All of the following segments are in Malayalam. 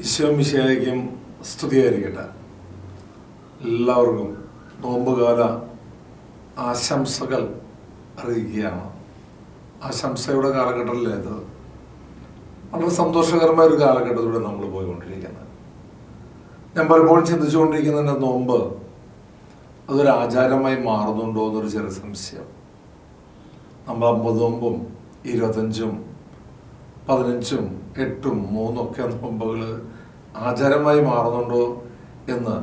ഈശോമിശിയായിരിക്കും സ്തുതിയായിരിക്കട്ടെ. എല്ലാവർക്കും നോമ്പുകാല ആശംസകൾ അറിയിക്കുകയാണ്. ആശംസയുടെ കാലഘട്ടത്തിലേത് വളരെ സന്തോഷകരമായ ഒരു കാലഘട്ടത്തിലൂടെ നമ്മൾ പോയിക്കൊണ്ടിരിക്കുന്നത്. ഞാൻ പലപ്പോഴും ചിന്തിച്ചുകൊണ്ടിരിക്കുന്ന നോമ്പ് അതൊരു ആചാരമായി മാറുന്നുണ്ടോ എന്നൊരു ചെറിയ സംശയം. നമ്മൾ അമ്പത് നോമ്പും ഇരുപത്തഞ്ചും പതിനഞ്ചും എട്ടും മൂന്നൊക്കെ നോമ്പുകൾ ആചാരമായി മാറുന്നുണ്ടോ എന്ന്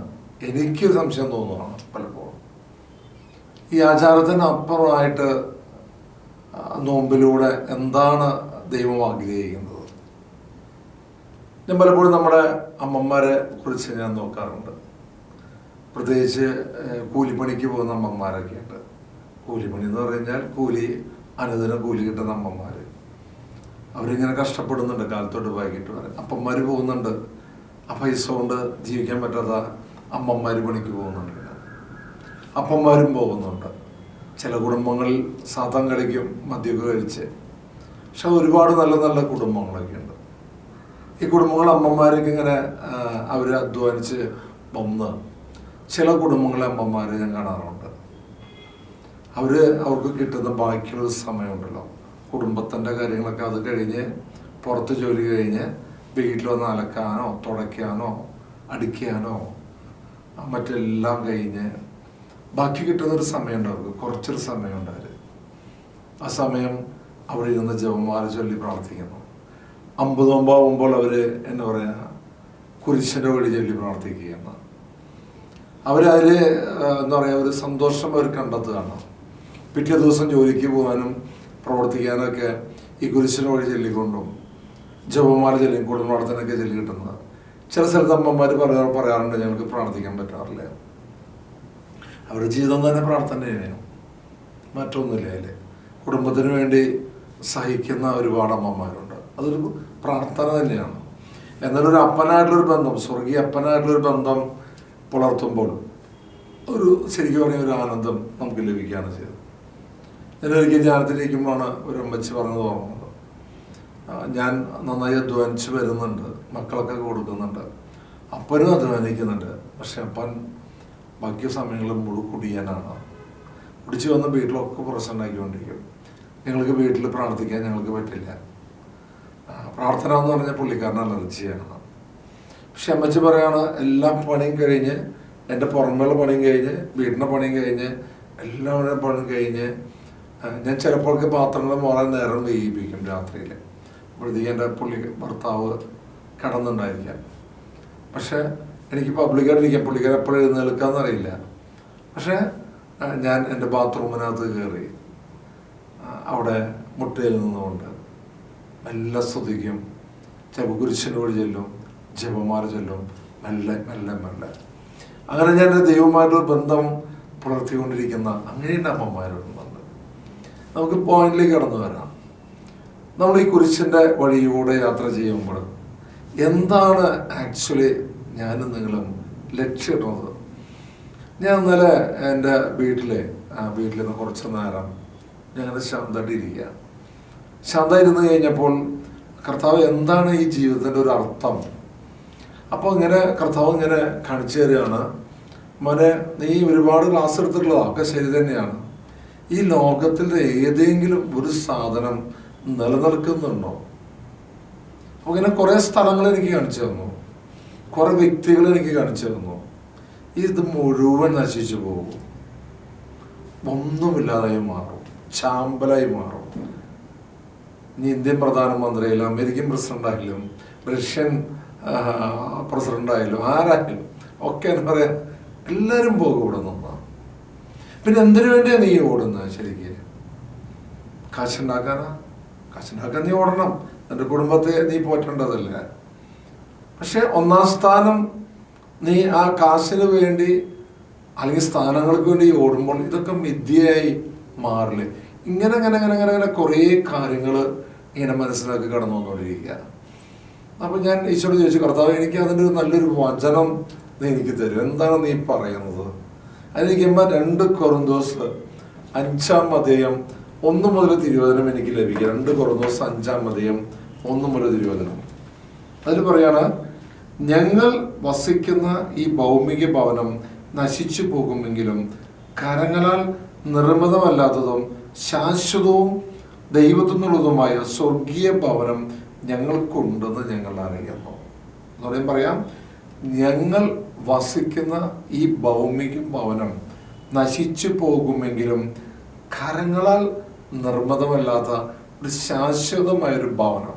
എനിക്ക് സംശയം തോന്നുന്നതാണ് പലപ്പോഴും. ഈ ആചാരത്തിന് അപ്പുറമായിട്ട് നോമ്പിലൂടെ എന്താണ് ദൈവം ആഗ്രഹിക്കുന്നത്? ഞാൻ പലപ്പോഴും നമ്മുടെ അമ്മമാരെ കുറിച്ച് ഞാൻ നോക്കാറുണ്ട്. പ്രത്യേകിച്ച് കൂലിപ്പണിക്ക് പോകുന്ന അമ്മമാരൊക്കെ ഉണ്ട് കൂലിപ്പണി എന്ന് പറഞ്ഞാൽ കൂലി അനുദിനം കൂലി കിട്ടുന്ന അമ്മമാർ അവരിങ്ങനെ കഷ്ടപ്പെടുന്നുണ്ട്. കാലത്തോട്ട് വൈകിട്ട് വരെ. അപ്പന്മാർ പോകുന്നുണ്ട്. ആ പൈസ കൊണ്ട് ജീവിക്കാൻ പറ്റാത്ത അമ്മമാർ പണിക്ക് പോകുന്നുണ്ട്. അപ്പന്മാരും പോകുന്നുണ്ട്. ചില കുടുംബങ്ങളിൽ സാധം കളിക്കും മദ്യമൊക്കെ കഴിച്ച്. പക്ഷെ ഒരുപാട് നല്ല നല്ല കുടുംബങ്ങളൊക്കെ ഉണ്ട് ഈ കുടുംബങ്ങൾ അമ്മമാരൊക്കെ ഇങ്ങനെ അവർ അധ്വാനിച്ച് വന്ന് ചില കുടുംബങ്ങളെ അമ്മമാരെ ഞാൻ കാണാറുണ്ട്. അവർ അവർക്ക് കിട്ടുന്ന ബാക്കിയുള്ള സമയമുണ്ടല്ലോ. കുടുംബത്തിന്റെ കാര്യങ്ങളൊക്കെ അത് കഴിഞ്ഞ് പുറത്ത് ജോലി കഴിഞ്ഞ് വീട്ടിൽ വന്ന് അലക്കാനോ തുടയ്ക്കാനോ അടിക്കാനോ മറ്റെല്ലാം കഴിഞ്ഞ് ബാക്കി കിട്ടുന്നൊരു സമയമുണ്ട് അവർക്ക്. കുറച്ചൊരു സമയമുണ്ട് അവർ ആ സമയം അവിടെ ഇരുന്ന് ജപമാല ചൊല്ലി പ്രാർത്ഥിക്കുന്നു. അമ്പത് ഒമ്പാവുമ്പോൾ അവർ എന്താ പറയുക കുരിശന്റെ വഴി ചൊല്ലി പ്രാർത്ഥിക്കുകയാണ്. അവരതിൽ എന്താ പറയുക ഒരു സന്തോഷം അവർ കണ്ടെത്തുകയാണ്. പിറ്റേ ദിവസം ജോലിക്ക് പോകാനും പ്രവർത്തിക്കാനൊക്കെ ഈ കുരിശിന് വഴി ചൊല്ലിക്കൊണ്ടും ജപമാല ചൊല്ലിയും കുടുംബാർത്ഥനൊക്കെ ചൊല്ലി കിട്ടുന്നത് ചില സ്ഥലത്ത് അമ്മമാർ പറയാ പറയാറുണ്ട് ഞങ്ങൾക്ക് പ്രാർത്ഥിക്കാൻ പറ്റാറില്ല. അവരുടെ ജീവിതം തന്നെ പ്രാർത്ഥന തന്നെയാണ്. മറ്റൊന്നുമില്ല അതിൽ കുടുംബത്തിന് വേണ്ടി സഹിക്കുന്ന ഒരുപാട് അമ്മമാരുണ്ട്. അതൊരു പ്രാർത്ഥന തന്നെയാണ്. എന്നാലൊരു അപ്പനായിട്ടുള്ളൊരു ബന്ധം സ്വർഗീയ അപ്പനായിട്ടുള്ളൊരു ബന്ധം പുലർത്തുമ്പോൾ ഒരു ശരിക്കും പറഞ്ഞ ഒരു ആനന്ദം നമുക്ക് ലഭിക്കുകയാണ് ചെയ്തത്. ഞാനൊരിക്കൽ ധ്യാനത്തിലിരിക്കുമ്പോഴാണ് ഒരു അമ്മച്ചി പറഞ്ഞത് ഓർമ്മത് ഞാൻ നന്നായി അധ്വാനിച്ച് വരുന്നുണ്ട്. മക്കളൊക്കെ കൊടുക്കുന്നുണ്ട്. അപ്പനും അധ്വാനിക്കുന്നുണ്ട്. പക്ഷെ അപ്പൻ ബാക്കി സമയങ്ങളിൽ മുഴു കുടിയാനാണ്. കുടിച്ച് വന്ന് വീട്ടിലൊക്കെ പ്രശ്നമുണ്ടാക്കിക്കൊണ്ടിരിക്കും. ഞങ്ങൾക്ക് വീട്ടിൽ പ്രാർത്ഥിക്കാൻ ഞങ്ങൾക്ക് പറ്റില്ല. പ്രാർത്ഥന എന്ന് പറഞ്ഞാൽ പുള്ളിക്കാരൻ അലർജിയാണ്. പക്ഷെ അമ്മച്ചി പറയാണ് എല്ലാ പണിയും കഴിഞ്ഞ് എന്റെ പുറമേയുള്ള പണിയും കഴിഞ്ഞ് വീടിന്റെ പണിയും കഴിഞ്ഞ് എല്ലാവരുടെ പണിയും കഴിഞ്ഞ് ഞാൻ ചിലപ്പോഴൊക്കെ പാത്രങ്ങൾ മോളെ നേരം വേയിപ്പിക്കും രാത്രിയിൽ അപ്പോഴത്തേക്ക് എന്റെ പുള്ളി ഭർത്താവ് കിടന്നുണ്ടായിരിക്കാം. പക്ഷേ എനിക്ക് പബ്ലിക്കായിട്ടിരിക്കാം പുള്ളിക്കാരൻ എപ്പോഴും എഴുന്നേൽക്കാന്നറിയില്ല പക്ഷെ ഞാൻ എന്റെ ബാത്റൂമിനകത്ത് കയറി അവിടെ മുട്ടയിൽ നിന്നുകൊണ്ട് നല്ല സ്തുതിക്കും. ചിലപ്പോൾ കുരിശിന്റെ വഴി ചെല്ലും. ജപമാല ചെല്ലും. മെല്ലെ മെല്ലെ മെല്ലെ. അങ്ങനെ ഞാൻ ദൈവമായിട്ടൊരു ബന്ധം പുലർത്തിക്കൊണ്ടിരിക്കുന്ന അങ്ങനെയുള്ള അമ്മമാരോടും. ബന്ധം നമുക്ക് പോയിന്റിലേക്ക് കടന്നു വരാം. നമ്മൾ ഈ കുരിശിന്റെ വഴിയിലൂടെ യാത്ര ചെയ്യുമ്പോൾ എന്താണ് ആക്ച്വലി ഞാനും നിങ്ങളും ലക്ഷ്യമിടുന്നത്? ഞാൻ ഇന്നലെ എന്റെ വീട്ടിലെ വീട്ടിൽ നിന്ന് കുറച്ച് നേരം ഞങ്ങൾ ശാന്തമായിട്ട് ഇരിക്കുക. ഇരുന്ന് കഴിഞ്ഞപ്പോൾ കർത്താവ് എന്താണ് ഈ ജീവിതത്തിന്റെ ഒരു അർത്ഥം? അപ്പോൾ ഇങ്ങനെ കർത്താവ് ഇങ്ങനെ കാണിച്ചു തരികയാണ്. മോനെ നീ ഒരുപാട് ക്ലാസ് എടുത്തിട്ടുള്ളതാണ് ഒക്കെ ശരി തന്നെയാണ്. ഈ ലോകത്തിൽ ഏതെങ്കിലും ഒരു സാധനം നിലനിൽക്കുന്നുണ്ടോ? അപ്പോൾ ഇങ്ങനെ കുറേ സ്ഥലങ്ങൾ എനിക്ക് കാണിച്ചു തന്നു. കുറേ വ്യക്തികൾ എനിക്ക് കാണിച്ചു തന്നു. ഇത് മുഴുവൻ നശിച്ചു പോകും. ഒന്നുമില്ലാതായി മാറും. ചാമ്പലായി മാറും. ഇനി ഇന്ത്യൻ പ്രധാനമന്ത്രിയായാലും അമേരിക്കൻ പ്രസിഡന്റ് ആയാലും റഷ്യൻ പ്രസിഡന്റ് ആയാലും ആരായാലും ഒക്കെ എന്താ പറയാ എല്ലാവരും പോകും ഇവിടെ നിന്ന് പിന്നെ എന്തിനു വേണ്ടിയാ നീ ഓടുന്നത് ശരിക്ക്? കാശുണ്ടാക്കാനാ? കാശുണ്ടാക്കാൻ നീ ഓടണം. നിന്റെ കുടുംബത്തെ നീ പോറ്റേണ്ടതല്ലേ? പക്ഷെ ഒന്നാം സ്ഥാനം നീ ആ കാശിന് വേണ്ടി അല്ലെങ്കിൽ സ്ഥാനങ്ങൾക്ക് വേണ്ടി ഓടുമ്പോൾ ഇതൊക്കെ മിഥ്യയായി മാറില്ലേ ഇങ്ങനെ അങ്ങനെ അങ്ങനെ അങ്ങനെ ഇങ്ങനെ കുറേ കാര്യങ്ങൾ ഇങ്ങനെ മനസ്സിലാക്കി കടന്നു വന്നുകൊണ്ടിരിക്കുക അപ്പം ഞാൻ ഈശോട് ചോദിച്ചു കർത്താവ് എനിക്ക് അതിന്റെ ഒരു നല്ലൊരു വചനം നീ എനിക്ക് തരും. എന്താണ് നീ പറയുന്നത്? അതിരിക്കുമ്പോൾ രണ്ട് കൊറന്തോസ് അഞ്ചാം അധ്യയം ഒന്ന് മുതൽ തിരുവചനം എനിക്ക് ലഭിക്കുക രണ്ട് കൊറന്തോസ് അഞ്ചാം അധ്യയം ഒന്ന് മുതൽ തിരുവചനം. അതിൽ പറയാണ് ഞങ്ങൾ വസിക്കുന്ന ഈ ഭൗമിക ഭവനം നശിച്ചു പോകുമെങ്കിലും കരങ്ങളാൽ നിർമ്മിതമല്ലാത്തതും ശാശ്വതവും ദൈവത്തിനുള്ളതുമായ സ്വർഗീയ ഭവനം ഞങ്ങൾക്കുണ്ടെന്ന് ഞങ്ങൾ അറിയുന്നു. എന്ന് പറയാം ഞങ്ങൾ വസിക്കുന്ന ഈ ഭൗമിക ഭവനം നശിച്ചു പോകുമെങ്കിലും കരങ്ങളാൽ നിർമ്മിതമല്ലാത്ത ഒരു ശാശ്വതമായൊരു ഭവനം.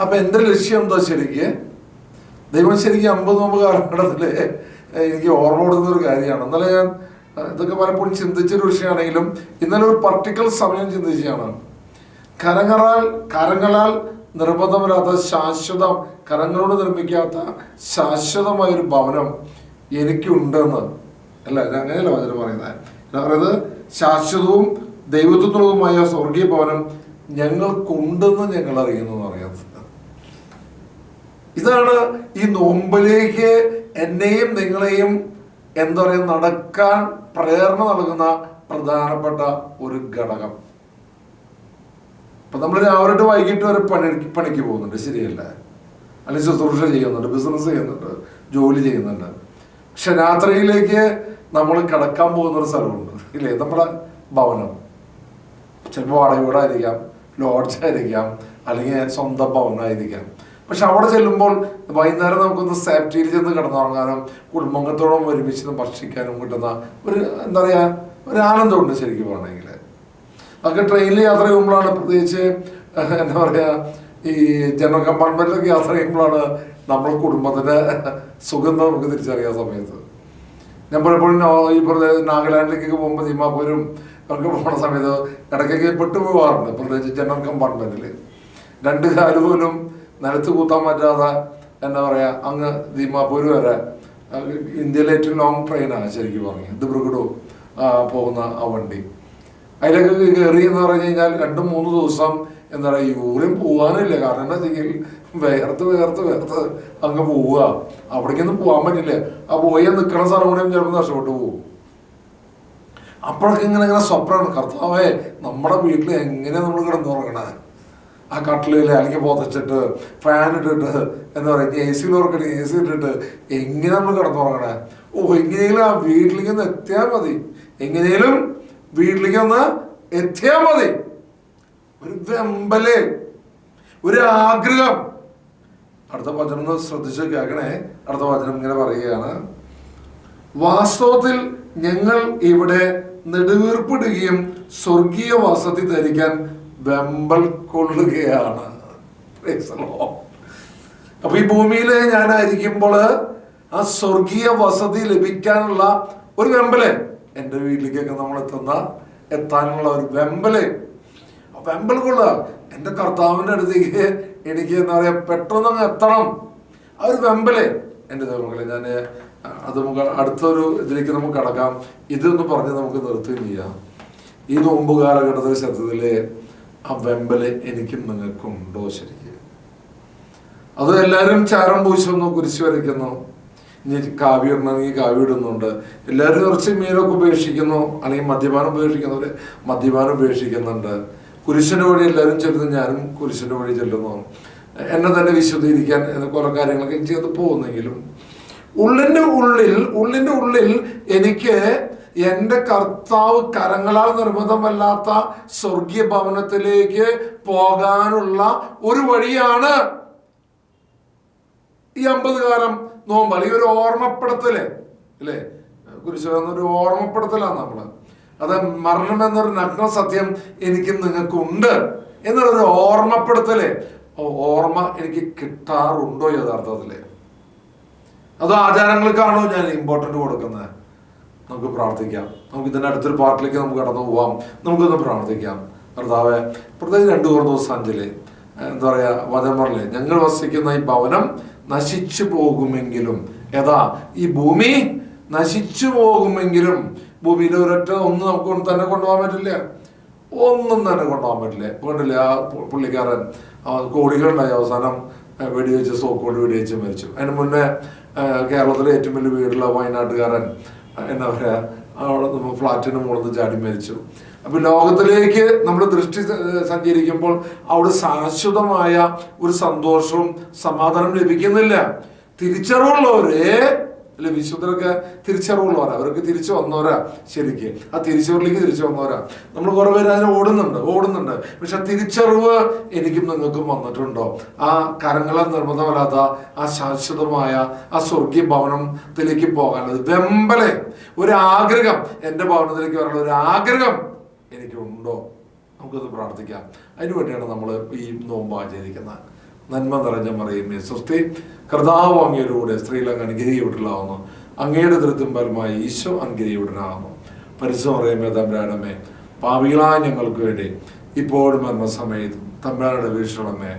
അപ്പൊ എന്റെ ലക്ഷ്യം എന്താ ശരിക്ക്? ദൈവം ശരിക്കും അമ്പത് നോമ്പ് കാലഘട്ടത്തിൽ എനിക്ക് ഓർമ്മ കൊടുക്കുന്ന ഒരു കാര്യമാണ്. ഇന്നലെ ഞാൻ ഇതൊക്കെ പലപ്പോഴും ചിന്തിച്ചൊരു വിഷയമാണെങ്കിലും ഇന്നലെ ഒരു പർട്ടിക്കുലർ സമയം ചിന്തിച്ചാണ് കരങ്ങളാൽ കരങ്ങളാൽ നിർബന്ധമില്ലാത്ത ശാശ്വതം കരങ്ങളോട് നിർമ്മിക്കാത്ത ശാശ്വതമായ ഒരു ഭവനം എനിക്കുണ്ടെന്ന്. അല്ല അങ്ങനെയല്ല വചനം പറയുന്നത്. എന്താ പറയുന്നത് ശാശ്വതവും ദൈവത്വത്തിനുള്ളതുമായ സ്വർഗീയ ഭവനം ഞങ്ങൾക്കുണ്ടെന്ന് ഞങ്ങൾ അറിയുന്നു എന്ന് പറയുന്നത്. ഇതാണ് ഈ നോമ്പിലേക്ക് എന്നെയും നിങ്ങളെയും എന്താ പറയുക നടക്കാൻ പ്രേരണ നൽകുന്ന പ്രധാനപ്പെട്ട ഒരു ഘടകം. ഇപ്പൊ നമ്മൾ രാവിലെ വൈകിട്ട് വരെ പണി പണിക്ക് പോകുന്നുണ്ട്. ശരിയല്ല. അല്ലെങ്കിൽ ശുശ്രൂഷ ചെയ്യുന്നുണ്ട് ബിസിനസ് ചെയ്യുന്നുണ്ട് ജോലി ചെയ്യുന്നുണ്ട്. പക്ഷെ രാത്രിയിലേക്ക് നമ്മൾ കിടക്കാൻ പോകുന്ന ഒരു സ്ഥലമുണ്ട്. ഇല്ലേ? നമ്മുടെ ഭവനം. ചിലപ്പോൾ വാടക വീടായിരിക്കാം ലോഡ്ജായിരിക്കാം അല്ലെങ്കിൽ സ്വന്തം ഭവനമായിരിക്കാം പക്ഷെ അവിടെ ചെല്ലുമ്പോൾ വൈകുന്നേരം നമുക്കൊന്ന് സേഫ്റ്റിയിൽ ചെന്ന് കിടന്നുറങ്ങാനും കുടുംബത്തോളം ഒരുമിച്ച് ഭക്ഷിക്കാനും കിട്ടുന്ന ഒരു എന്താ പറയുക ഒരു ആനന്ദമുണ്ട് ശരിക്കും വേണമെങ്കിൽ അതൊക്കെ ട്രെയിനിൽ യാത്ര ചെയ്യുമ്പോഴാണ് പ്രത്യേകിച്ച് എന്താ പറയുക ഈ ജനറൽ കമ്പാർട്ട്മെന്റിലൊക്കെ യാത്ര ചെയ്യുമ്പോഴാണ് നമ്മൾ കുടുംബത്തിന്റെ സുഗന്ധം നമുക്ക് തിരിച്ചറിയാൻ സമയത്ത്. ഞാൻ പലപ്പോഴും ഈ പറഞ്ഞ നാഗാലാൻഡിലേക്കൊക്കെ പോകുമ്പോൾ ദിമാപൂരും ഒക്കെ പോണ സമയത്ത് ഇടയ്ക്കൊക്കെ പെട്ടു പോകാറുണ്ട് പ്രത്യേകിച്ച് ജനറൽ കമ്പാർട്ട്മെന്റിൽ രണ്ട് കാൽ പോലും നിലത്ത് കൂത്താൻ പറ്റാതെ എന്താ പറയുക അങ്ങ് ദിമാപൂർ വരെ ഇന്ത്യയിലെ ഏറ്റവും ലോങ് ട്രെയിനാണ് ശരിക്കും പറഞ്ഞു ദിബ്രുഗഡു പോകുന്ന ആ വണ്ടി. അതിലൊക്കെ കയറി എന്ന് പറഞ്ഞു കഴിഞ്ഞാൽ രണ്ടും മൂന്ന് ദിവസം എന്താ പറയുക യൂറിൻ പോകാനില്ല കാരണം എന്താ വെച്ചെങ്കിൽ വേർത്ത് വേർത്ത് വേർത്ത് അങ്ങ് പോവുക. അവിടേക്കൊന്നും പോകാൻ പറ്റില്ല. ആ പോയി നിൽക്കണ സ്ഥലം ചിലപ്പോൾ നഷ്ടപ്പെട്ടു പോകും. അപ്പോഴൊക്കെ ഇങ്ങനെ ഇങ്ങനെ സ്വപ്നമാണ്. കർത്താവേ നമ്മുടെ വീട്ടിൽ എങ്ങനെ നമ്മൾ കിടന്നുറങ്ങണേ? ആ കട്ടിലിൽ അല്ലെങ്കിൽ പൊതച്ചിട്ട് ഫാൻ ഇട്ടിട്ട് എന്താ പറയുക എ സിയിൽ ഉറക്കണേ എ സി ഇട്ടിട്ട് എങ്ങനെ നമ്മൾ കിടന്നുറങ്ങണേ? ഓ എങ്ങനെയെങ്കിലും ആ വീട്ടിലേക്ക് ഒന്ന് എത്തിയാൽ മതി. എങ്ങനെയും വീട്ടിലേക്ക് ഒന്ന് എത്തിയാൽ മതി. ഒരു വെമ്പൽ ഒരു ആഗ്രഹം. അടുത്ത വചനം ഒന്ന് ശ്രദ്ധിച്ച് കേൾക്കണേ. അടുത്ത വചനം ഇങ്ങനെ പറയുകയാണ്. വാസ്തവത്തിൽ ഞങ്ങൾ ഇവിടെ നെടുവീർപ്പിടുകയും സ്വർഗീയ വാസത്തിൽ ധരിക്കാൻ വെമ്പൽ കൊള്ളുകയാണ്. അപ്പൊ ഈ ഭൂമിയിൽ ഞാനായിരിക്കുമ്പോൾ ആ സ്വർഗീയ വസതി ലഭിക്കാനുള്ള ഒരു വെമ്പൽ എന്റെ വീട്ടിലേക്കൊക്കെ നമ്മൾ എത്തുന്ന എത്താനുള്ള ഒരു വെമ്പൽ. വെമ്പൽ കൊള്ളുക എന്റെ കർത്താവിന്റെ അടുത്തേക്ക് എനിക്ക് എന്താ പറയുക പെട്ടെന്ന് എത്തണം. ആ ഒരു വെമ്പൽ. എന്റെ ദൈവമക്കളെ ഞാൻ അത് നമുക്ക് അടുത്തൊരു ഇതിലേക്ക് നമുക്ക് കടക്കാം. ഇതൊന്ന് പറഞ്ഞ് നമുക്ക് നിർത്തുകയും ചെയ്യാം. ഈ നോമ്പ് കാലഘട്ടത്തിൽ സത്യത്തിൽ ആ വെമ്പൽ എനിക്കും നിങ്ങൾക്കുണ്ടോ ശരിക്കും? അത് എല്ലാവരും ചാരം പൂശുന്നു കുരിശ് വരയ്ക്കുന്നു. കാവ്യ ഇടണമെങ്കിൽ കാവ്യ ഇടുന്നുണ്ട്. എല്ലാവരും കുറച്ച് മീനൊക്കെ ഉപേക്ഷിക്കുന്നു. അല്ലെങ്കിൽ മദ്യപാനം ഉപേക്ഷിക്കുന്നവർ മദ്യപാനം ഉപേക്ഷിക്കുന്നുണ്ട്. കുരിശന്റെ വഴി എല്ലാവരും ചെല്ലുന്നു. ഞാനും കുരിശന്റെ വഴി ചെല്ലുന്നു. എന്നെ തന്നെ വിശുദ്ധീകരിക്കാൻ കുറെ കാര്യങ്ങളൊക്കെ ചെയ്ത് പോകുന്നെങ്കിലും ഉള്ളിന്റെ ഉള്ളിൽ ഉള്ളിന്റെ ഉള്ളിൽ എനിക്ക് എന്റെ കർത്താവ് കരങ്ങളാൽ നിർമ്മിതമല്ലാത്ത സ്വർഗീയ ഭവനത്തിലേക്ക് പോകാനുള്ള ഒരു വഴിയാണ് ഈ അമ്പത് കാലം നോമ്പാണ്. ഈ ഒരു ഓർമ്മപ്പെടുത്തൽ അല്ലേ? കുരിശ് ഓർമ്മപ്പെടുത്തലാണ് നമ്മൾ. അത് മരണം എന്നൊരു നഗ്ന സത്യം എനിക്ക് നിങ്ങൾക്കുണ്ട് എന്നുള്ളൊരു ഓർമ്മപ്പെടുത്തൽ. ഓർമ്മ എനിക്ക് കിട്ടാറുണ്ടോ യഥാർത്ഥത്തിൽ? അത് ആചാരങ്ങൾക്കാണോ ഞാൻ ഇമ്പോർട്ടന്റ് കൊടുക്കുന്നത്? നമുക്ക് പ്രാർത്ഥിക്കാം. നമുക്ക് ഇതിന്റെ അടുത്തൊരു പാർട്ടിലേക്ക് നമുക്ക് കടന്നു പോവാം. നമുക്കൊന്ന് പ്രാർത്ഥിക്കാം. കർത്താവെ പ്രത്യേകിച്ച് രണ്ടു മൂന്ന് ദിവസം അഞ്ചിൽ എന്താ പറയുക വചമറിലെ ഞങ്ങൾ വസിക്കുന്ന ഈ ഭവനം നശിച്ചു പോകുമെങ്കിലും ഏതാ ഈ ഭൂമി നശിച്ചു പോകുമെങ്കിലും ഭൂമിയിൽ ഒരൊറ്റ ഒന്നും നമുക്ക് തന്നെ കൊണ്ടുപോകാൻ പറ്റില്ല. ഒന്നും തന്നെ കൊണ്ടുപോകാൻ പറ്റില്ല. കൊണ്ടില്ല ആ പുള്ളിക്കാരൻ കോടികളുണ്ടായി അവസാനം വെടിവെച്ച് സോക്കോട് വെടിവെച്ച് മരിച്ചു. അതിന് മുന്നേ കേരളത്തിലെ ഏറ്റവും വലിയ വീടുള്ള വയനാട്ടുകാരൻ എന്താ പറയുക അവിടെ ഫ്ലാറ്റിന് മുകളിൽ നിന്ന് ചാടി മരിച്ചു. അപ്പൊ ലോകത്തിലേക്ക് നമ്മൾ ദൃഷ്ടി സഞ്ചരിക്കുമ്പോൾ അവിടെ ശാശ്വതമായ ഒരു സന്തോഷവും സമാധാനം ലഭിക്കുന്നില്ല. തിരിച്ചറിവുള്ളവരെ അല്ലെ വിശുദ്ധരൊക്കെ തിരിച്ചറിവുള്ളവരാ. അവർക്ക് തിരിച്ചു വന്നവരാ ശരിക്ക്. ആ തിരിച്ചറിവിലേക്ക് തിരിച്ചു വന്നവരാ. നമ്മൾ കുറെ പേര് അതിന് ഓടുന്നുണ്ട് ഓടുന്നുണ്ട്. പക്ഷെ ആ തിരിച്ചറിവ് എനിക്കും നിങ്ങൾക്കും വന്നിട്ടുണ്ടോ? ആ കരങ്ങളെ നിർബന്ധമല്ലാത്ത ആ ശാശ്വതമായ ആ സ്വർഗീയ ഭവനത്തിലേക്ക് പോകാനുള്ളത് വെമ്പലെ. ഒരു ആഗ്രഹം എന്റെ ഭവനത്തിലേക്ക് വരാനുള്ള ഒരു ആഗ്രഹം എനിക്കുണ്ടോ? നമുക്കത് പ്രാർത്ഥിക്കാം. അതിനു വേണ്ടിയാണ് നമ്മൾ ഈ നോമ്പ് ആചരിക്കുന്നത്. നന്മ നിറഞ്ഞ മറിയുമേ സൃഷ്ടി കർത്താവ് അങ്ങയിലൂടെ സ്ത്രീലങ്ങ് അനുഗ്രഹിക്കപ്പെട്ടില്ലാവുന്നു അങ്ങയുടെ തൃത്തുമ്പലമായി ഈശോ അനുഗ്രഹിക്കപ്പെടാവുന്നു പരിശുദ്ധ പറയുമേ തമ്പരാടമേ പാവികളായ ഞങ്ങൾക്ക് വേണ്ടി ഇപ്പോഴും എന്ന സമയത്തും തമ്പരാനുടെ വീക്ഷണമേ